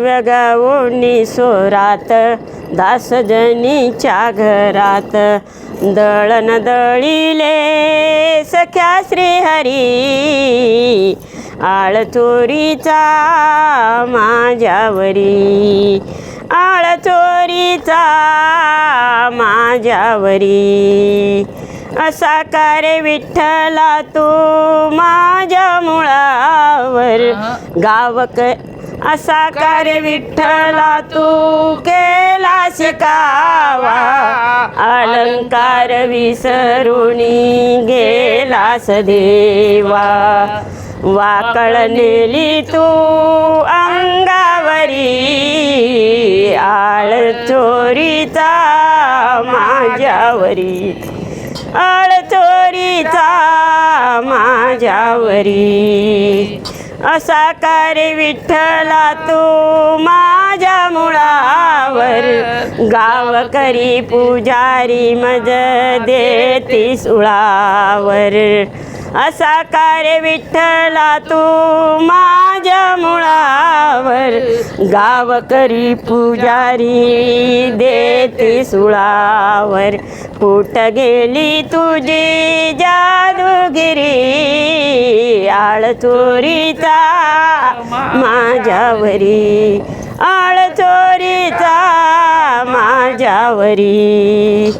व्यगावोनी सोरात दासजनीच्या घरात. दळण दळिले सख्या श्रीहरी आळ चोरीचा माझ्यावरी. आळ चोरीचा माझ्यावरी. असा कार्य विठ्ठला तू माझ्या मुळावर. गावक असा कार्य विठ्ठला तू केला शिकावा अलंकार विसरुणी गेलास देवा. वाकळ नेली तू अंगावरी. आळ चोरीचा माझ्यावरी. आळ चोरीचा माझ्यावरी. असा कार्य विठ्ठला तू माझ्या मुळावर. गावकरी पुजारी मज देती सुळावर असा कारे विठ्ठला तू माझ्या मुळावर. गावकरी पुजारी देती सुळावर कुठ गेली तुझी जादूगिरी आळ चोरीचा माझ्यावरी. आळ चोरीचा माझ्यावरी.